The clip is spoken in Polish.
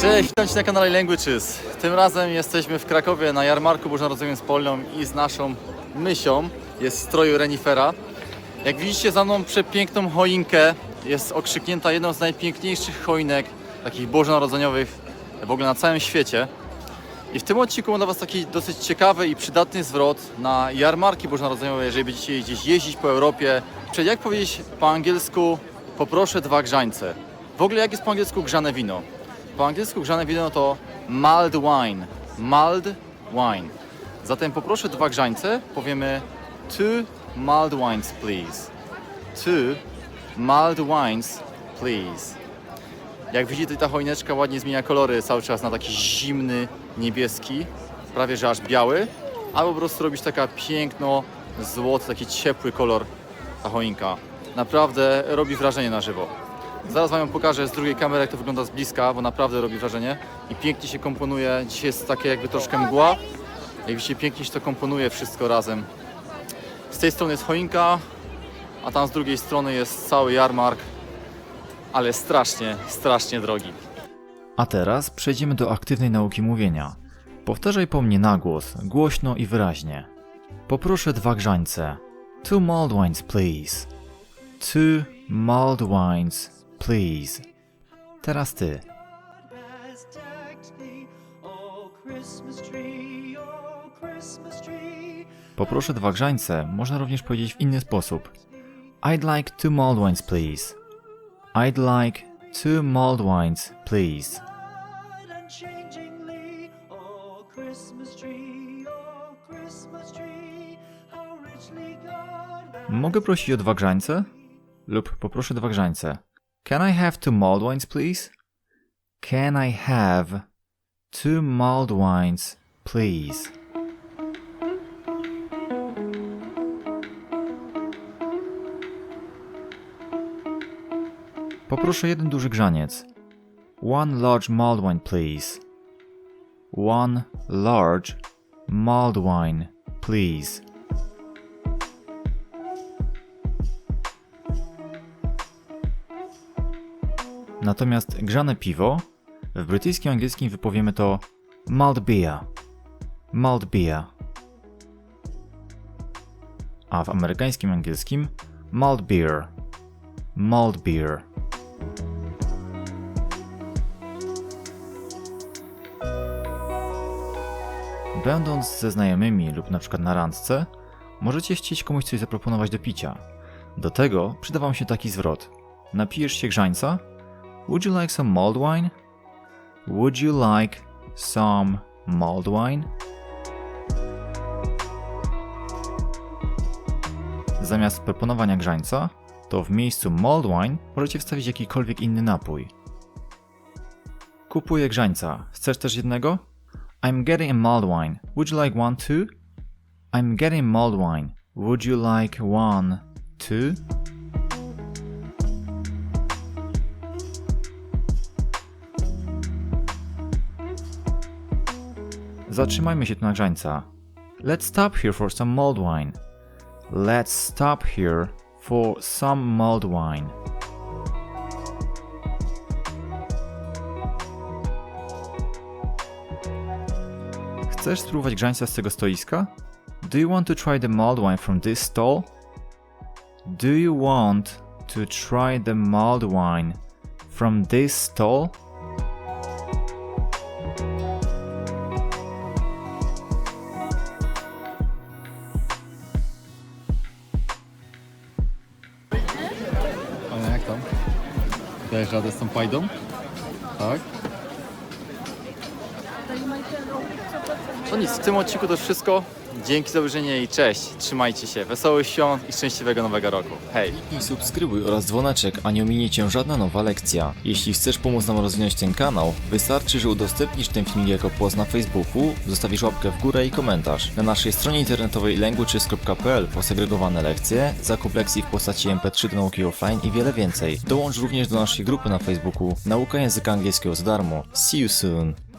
Cześć, witam Cię na kanale Languages. Tym razem jesteśmy w Krakowie na jarmarku bożonarodzeniowym z Polnią i z naszą Mysią. Jest stroju renifera. Jak widzicie za mną przepiękną choinkę. Jest okrzyknięta jedną z najpiękniejszych choinek takich bożonarodzeniowych w ogóle na całym świecie. I w tym odcinku mam dla Was taki dosyć ciekawy i przydatny zwrot na jarmarki bożonarodzeniowe, jeżeli będziecie gdzieś jeździć po Europie. Czyli jak powiedzieć po angielsku poproszę dwa grzańce. W ogóle jak jest po angielsku grzane wino? Po angielsku grzane wino to mulled wine. Mulled wine. Zatem poproszę dwa grzańce, powiemy two mulled wines please. Two mulled wines please. Jak widzicie, ta choineczka ładnie zmienia kolory cały czas na taki zimny, niebieski, prawie że aż biały, a po prostu robić taka piękno, złoty, taki ciepły kolor ta choinka. Naprawdę robi wrażenie na żywo. Zaraz Wam ją pokażę z drugiej kamery, jak to wygląda z bliska, bo naprawdę robi wrażenie i pięknie się komponuje. Dzisiaj jest takie jakby troszkę mgła. Jak widzicie, pięknie się to komponuje wszystko razem. Z tej strony jest choinka, a tam z drugiej strony jest cały jarmark, ale strasznie, strasznie drogi. A teraz przejdziemy do aktywnej nauki mówienia. Powtarzaj po mnie na głos, głośno i wyraźnie. Poproszę dwa grzańce. Two mulled wines, please. Two mulled wines, please. Teraz ty. Poproszę dwa grzańce można również powiedzieć w inny sposób. I'd like two mulled wines, please. I'd like two mulled wines, please. Oh oh Christmas tree, how richly God hath Mogę prosić o dwa grzańce? Lub poproszę dwa grzańce. Can I have two mulled wines, please? Can I have two mulled wines, please? Poproszę jeden duży grzaniec. One large mulled wine, please. One large mulled wine, please. Natomiast grzane piwo w brytyjskim angielskim wypowiemy to malt beer. Malt beer. A w amerykańskim angielskim malt beer. Malt beer. Będąc ze znajomymi lub na przykład na randce, możecie chcieć komuś coś zaproponować do picia. Do tego przyda wam się taki zwrot. Napijesz się grzańca? Would you like some mulled wine? Would you like some mulled wine? Zamiast proponowania grzańca, to w miejscu mulled wine możecie wstawić jakikolwiek inny napój. Kupuję grzańca. Chcesz też jednego? I'm getting a mulled wine. Would you like one too? I'm getting mulled wine. Would you like one too? Zatrzymajmy się tu na grzańca. Let's stop here for some mulled wine. Let's stop here for some mulled wine. Chcesz spróbować grzańca z tego stoiska? Do you want to try the mulled wine from this stall? Do you want to try the mulled wine from this stall? Ale jak tam? Dajesz radę z tą pajdą? Tak? To nic, w tym odcinku to wszystko. Dzięki za obejrzenie i cześć. Trzymajcie się. Wesołych świąt i szczęśliwego nowego roku. Hej! I subskrybuj oraz dzwoneczek, a nie ominie Cię żadna nowa lekcja. Jeśli chcesz pomóc nam rozwinąć ten kanał, wystarczy, że udostępnisz ten filmik jako post na Facebooku, zostawisz łapkę w górę i komentarz. Na naszej stronie internetowej languages.pl posegregowane lekcje, zakup lekcji w postaci MP3 do nauki offline i wiele więcej. Dołącz również do naszej grupy na Facebooku Nauka Języka Angielskiego za darmo. See you soon!